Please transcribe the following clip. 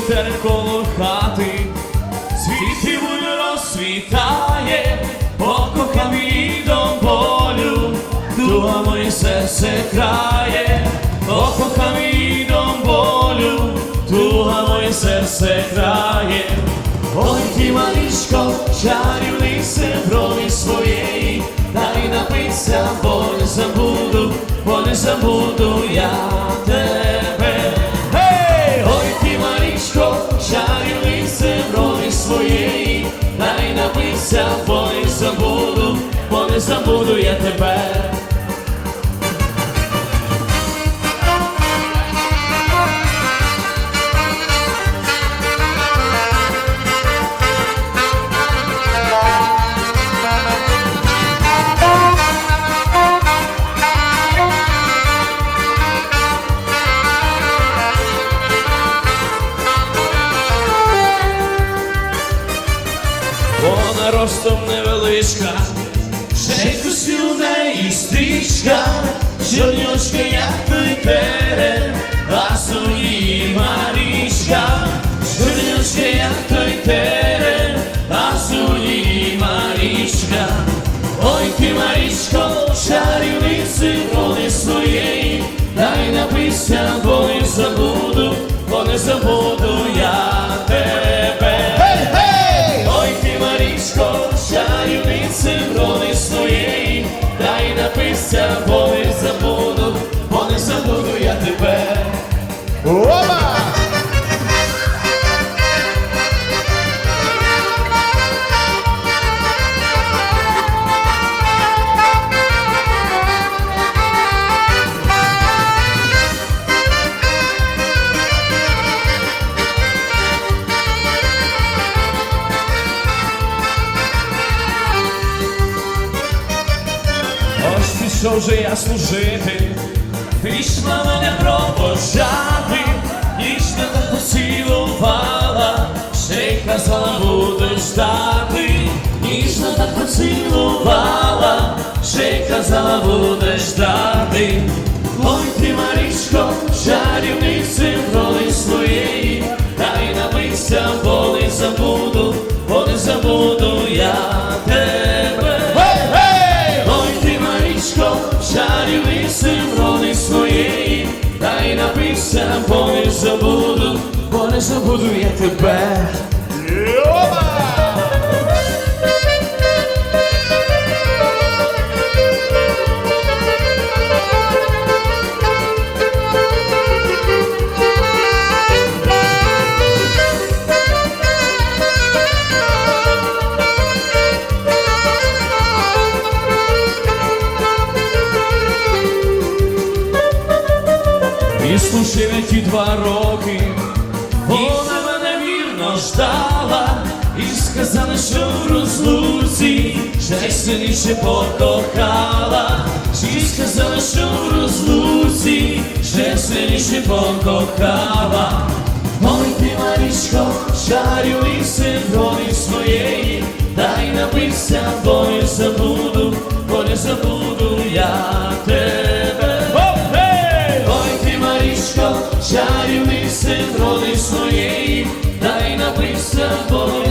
Терен коло хати, буде розсвітає, покохав її до болю, дуга моє серце крає, покохав її до болю, дуга моє серце крає. Ой, ти малишко, чарівниця броні своєї, дай напиться, бо не забуду, бо не забуду я напиться, бо забуду, бо не забуду я тебе. Ростом невеличка, ще косю неї стрічка, чорнючка, як терен, а її Марічка, чорнючка, як той терен, а її Марічка. Ой, ти, Марічко, чарівниці роли своєї, дай напися, бо роли своєї, дай напися, бо не забуду, бо не забуду я тебе. Ось же я служити, пішла мене провожати, ніжно так поцілувала, ще й казала буду ждати, ніжно так поцілувала, ще й казала буде ждати. Забуду, бо не забуду я тебе. Опа! І ті два роки, вона мене вірно ждала, і сказала, що в розлуці ще сильніше покохала, і сказала, що в розлуці ще сильніше покохала. Ой, ти, Марічко, чарюй синрони своєї, дай напися, бо не забуду, бо не забуду. своєї, дай напився Бога.